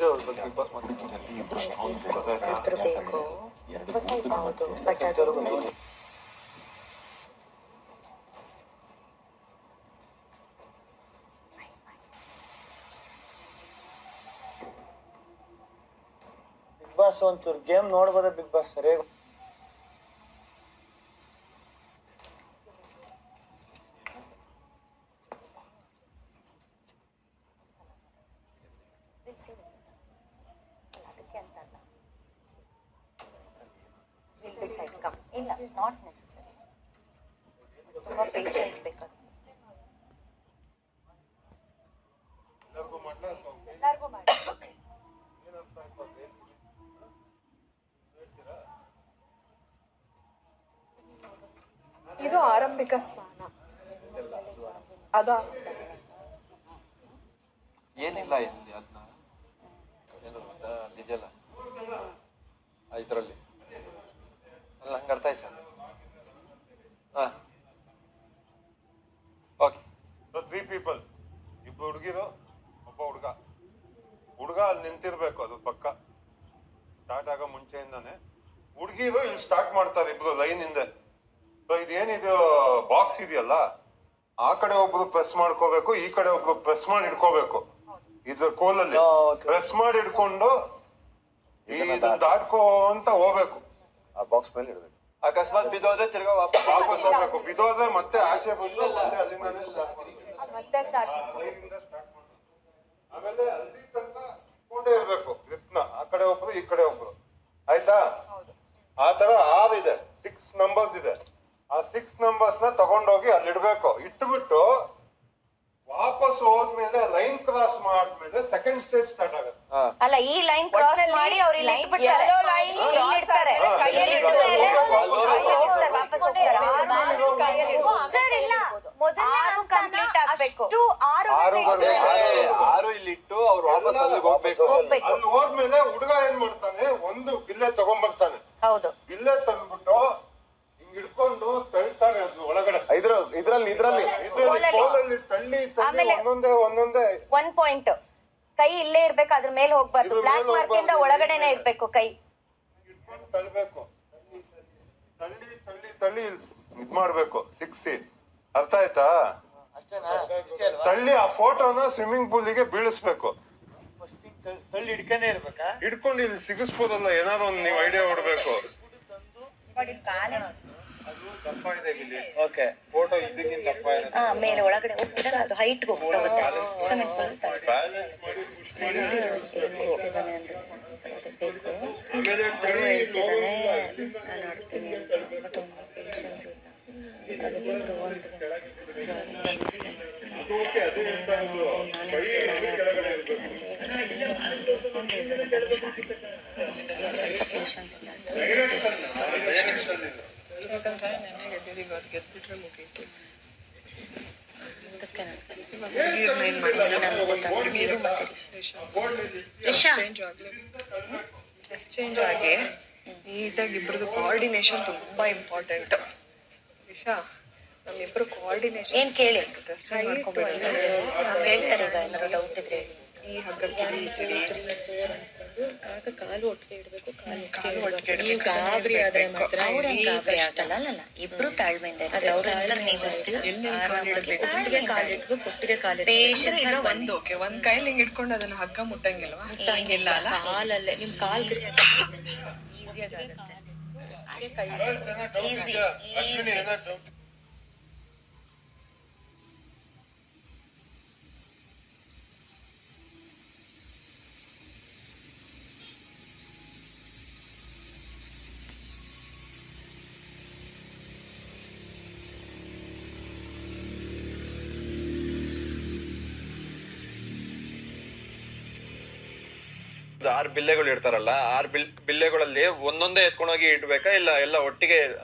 ಗೊತ್ತಿರೋ ಅವ್ರ ಬಗ್ಗೆ ಬಿಗ್ ಬಾಸ್ ಮಾತಾಡ್ತಾರೆ ಇಬ್ರು ಬೇಕು ಗೊತ್ತಾಯ್ತು ಹೌದು ಬಟ್ ಅದು ಬಿಗ್ ಬಾಸ್ ಒಂಚೂರು ಗೇಮ್ ನೋಡ್ಬೋದ ಬಿಗ್ ಬಾಸ್ ಸರಿಯಾಗಿ ವಿಲ್ ಡಿಸೈಡ್ ಕಮ್ ಇಲ್ಲ ನಾಟ್ ನೆಸೆಸರಿ ತುಂಬ ಪೇಷನ್ಸ್ ಬೇಕಾಗುತ್ತೆ. ಎಲ್ಲರಿಗೂ ಮಾಡಿ. ಇದು ಆರಂಭಿಕ ಸ್ಥಾನ. ಅದ ಏನಿಲ್ಲ ಇಲ್ಲಿ ಅದನ್ನ ಏನು ಗೊತ್ತಾ ಇದೆಯಲ್ಲ ಇದರಲ್ಲಿ. ಹಂಗೆ ಅರ್ಥ ಆಯ್ತು ಸರ್ ಹಾಂ. ಓಕೆ. ತ್ರೀ ಪೀಪಲ್ ಇಬ್ಬರು ಹುಡುಗಿರು ಒಬ್ಬ ಹುಡುಗ. ಹುಡುಗ ಅಲ್ಲಿ ನಿಂತಿರ್ಬೇಕು ಅದು ಪಕ್ಕ. ಸ್ಟಾರ್ಟ್ ಆಗೋ ಮುಂಚೆಯಿಂದಾನೆ. ಹುಡುಗಿರು ಇಲ್ಲಿ ಸ್ಟಾರ್ಟ್ ಮಾಡ್ತಾರೆ ಇಬ್ಬರು ಲೈನ್ ಹಿಂದೆ. ಸೊ ಇದೇನಿದು ಬಾಕ್ಸ್ ಇದೆಯಲ್ಲ? ಆ ಕಡೆ ಒಬ್ರು ಪ್ರೆಸ್ ಮಾಡ್ಕೋಬೇಕು ಈ ಕಡೆ ಒಬ್ರು ಪ್ರೆಸ್ ಮಾಡಿ ಇಡ್ಕೋಬೇಕು ಇದ್ರ ಕೋಲಲ್ಲಿ. ಪ್ರೆಸ್ ಮಾಡಿ ಇಟ್ಕೊಂಡು ಇದನ್ನ ದಾಟ್ಕೋ ಅಂತ ಹೋಗ್ಬೇಕು. ಆ ಬಾಕ್ಸ್ ಮೇಲೆ ಇಡಬೇಕು. ಅಕಸ್ಮಾತ್ ಬಿದ್ದೋದ್ರೆ ತಿರ್ಗಾ ವಾಪಸ್ ವಾಪಸ್ ಹೋಗ್ಬೇಕು ಬಿದ್ದೋದ್ರೆ ಮತ್ತೆ ಆಚೆ ಬಂದು ಮತ್ತೆ ಅಲ್ಲಿಂದ ಸ್ಟಾರ್ಟ್ ಮಾಡ್ಬೇಕು. ಮತ್ತೆ ಸ್ಟಾರ್ಟ್. ಆಮೇಲೆ ಅಲ್ಲಿ ತನಕ ಇಟ್ಕೊಂಡೇ ಇರಬೇಕು. ಗ್ರಿಪ್ನ ಆ ಕಡೆ ಒಬ್ರು ಈ ಕಡೆ ಒಬ್ರು. ಆಯ್ತಾ? ಆ ತರ ಆರ್ ಇದೆ. ಸಿಕ್ಸ್ ನಂಬರ್ಸ್ ಇದೆ. ಆ ಸಿಕ್ಸ್ ನಂಬರ್ಸ್ನ ತಗೊಂಡೋಗಿ ಅಲ್ಲಿ ಇಡ್ಬೇಕು ಇಟ್ಬಿಟ್ಟು ವಾಪಸ್ ಹೋದ್ಮೇಲೆ ಲೈನ್ ಕ್ರಾಸ್ ಮಾಡಿದ್ಮೇಲೆ ಸೆಕೆಂಡ್ ಸ್ಟೇಜ್ ಸ್ಟಾರ್ಟ್ ಆಗುತ್ತೆ. ಹಾಂ. ಅಲ್ಲ ಈ ಲೈನ್ ಕ್ರಾಸ್ ಮಾಡಿ ಅವ್ರಿಗೆ ಲೈನ್ ಇಟ್ಬಿಡ್ತಾರೆ ಆರು ಆರು ಇಲ್ಲಿಟ್ಟು ಬರ್ಬೇಕು. ಆರು ಇಲ್ಲಿ ಇಟ್ಟು ಅವ್ರು ವಾಪಸ್ ಅಲ್ಲಿಗೆ ಹೋಗ್ಬೇಕು ಹೋಗ್ಬೇಕು ಅಲ್ಲಿ ಹೋದ್ಮೇಲೆ ಹುಡುಗ ಏನ್ ಮಾಡ್ತಾನೆ ಒಂದು ಬಿಲ್ಲೆ ತಗೊಂಡ್ಬರ್ತಾನೆ ಹೌದು ಬಿಲ್ಲೆ ತಂದ್ಬಿಟ್ಟು ಹಿಂಗ್ ಹಿಡ್ಕೊಂಡು ತಳ್ತಾನೆ ಅದು ಒಳಗಡೆ ಇದ್ರ ಇದ್ರಲ್ಲಿ ಇದ್ರಲ್ಲಿ ಇದ್ರಲ್ಲಿ ಕೋಲಲ್ಲಿ. ಕೋಲಲ್ಲಿ ತಳ್ಳಿ ತಳ್ಳಿ ಆಮೇಲೆ- ಒಂದೊಂದೇ ಒಂದೊಂದೇ ಒನ್ ಪಾಯಿಂಟ್ ಕೈ ಇಲ್ಲೇ ಇರ್ಬೇಕು ಅದ್ರ ಮೇಲೆ ಹೋಗ್ಬಾರ್ದು ಇದ್ರ ಬ್ಲಾಕ್ ಮೇಲೆ ಮಾರ್ಕ್ ಇಂದ ಹೋಗ್ಬಾರ್ದು. ಒಳಗಡೆನೆ ಇರ್ಬೇಕು ಕೈ ಇಟ್ಕೊಂಡು ತಳ್ಬೇಕು ತಳ್ಳಿ ತಳ್ಳಿ ತಳ್ಳಿ ಇದ್ ಮಾಡ್ಬೇಕು ಸಿಕ್ಸಿ ಅರ್ಥ ಆಯ್ತಾ ತಳ್ಳಿ ಆ ಫೋಟೋನ ಸ್ವಿಮ್ಮಿಂಗ್ ಪೂಲಿಗೆ ಬೀಳಿಸ್ಬೇಕು. ಫಸ್ಟ್ ತಳ್ಳಿ ಹಿಡ್ಕನೇ ಇರ್ಬೇಕಾ? ಹಿಡ್ಕೊಂಡು ಇಲ್ಲಿ ಸಿಗಿಸ್ಬೋದಲ್ಲ ಏನಾದ್ರು ಒಂದು ನೀವು ಐಡಿಯಾ ಹೊಡ್ಬೇಕು ಅದು ದಪ್ಪ ಇದೆ ಇಲ್ಲಿ ಓಕೆ ಫೋಟೋ ಇದಕ್ಕಿಂತ ದಪ್ಪ ಇದೆ ಹಾ ಮೇಲೆ ಒಳಗಡೆ ಹೋಗ್ಬಿಟ್ರೆ ಅದು ಹೈಟ್ ಸ್ವಿಮ್ಮಿಂಗ್ ಪೂಲ್ ಬ್ಯಾಲೆನ್ಸ್ ಮಾಡಿ ಮಾಡಿ. ಅಂದ್ರೆ? ಬೇಕು ಅಂತ. ಯಾಕಂದ್ರೆ ನೆನ್ನೆ ಗೆದ್ದಿದ್ದೀವಿ ಇವತ್ತು ಗೆದ್ಬಿಟ್ರೆ ಮುಗೀತು ಅದಕ್ಕೆ ನಾನು ಏನು ಮಾಡ್ತೀನಿ ನನಗೆ ಡ್ರೆಸ್ ಚೇಂಜ್ ಆಗಿ, ನೀಟಾಗಿ ಇಬ್ಬರದ್ದು ಕೋಆರ್ಡಿನೇಷನ್ ತುಂಬಾ ಇಂಪಾರ್ಟೆಂಟ್ ಇಶಾ ನಮ್ಮಿಬ್ರು ಕೋಆರ್ಡಿನೇಷನ್ ಏನ್ ಕೇಳಿ? ಹೇಳ್ತಾರೆ ಈಗ ಏನಾದ್ರು ಡೌಟ್ ಇದ್ರೆ ಈ ಹಗ್ಗಕ್ಕೆ ಆಗ ಕಾಲು ಒಟ್ಟಿಗೆ ಇಡಬೇಕು ಕಾಲು ಕಾಲು ಒಟ್ಟಿಗೆ ನೀವು ಗಾಬರಿ ಆದ್ರೆ ಮಾತ್ರ ಗಾಬರಿ. ಆಗಲ್ಲ ಅಲ್ಲ ಇಬ್ರು ತಾಳ್ಮೆಯಿಂದ ಇರ್ತಾರೆ ಅವ್ರ ಹತ್ರ ನೀವು ಒಟ್ಟಿಗೆ ಕಾಲು ಇಟ್ಬೇಕು ಒಟ್ಟಿಗೆ ಕಾಲು ಪೇಷನ್ಸ್ ಒಂದು ಓಕೆ ಒಂದ್ ಕೈಲಿ ಹಿಂಗ್ ಇಟ್ಕೊಂಡು ಅದನ್ನ ಹಗ್ಗ ಮುಟ್ಟಂಗಿಲ್ವಾ? ಮುಟ್ಟಂಗಿಲ್ಲ ಅಲ್ಲ? ಕಾಲಲ್ಲೇ. ನಿಮ್ ಕಾಲ್ ಈಸಿಯಾಗಿ ಆಗುತ್ತೆ. Easy, easy. ಆರು ಬಿಲ್ಲೆಗಳು ಇಡ್ತಾರಲ್ಲ ಆರು ಬಿಲ್ ಬಿಲ್ಲೆಗಳಲ್ಲಿ ಒಂದೊಂದೇ ಎತ್ಕೊಂಡೋಗಿ ಇಡ್ಬೇಕಾ ಇಲ್ಲ ಎಲ್ಲ ಒಟ್ಟಿಗೆ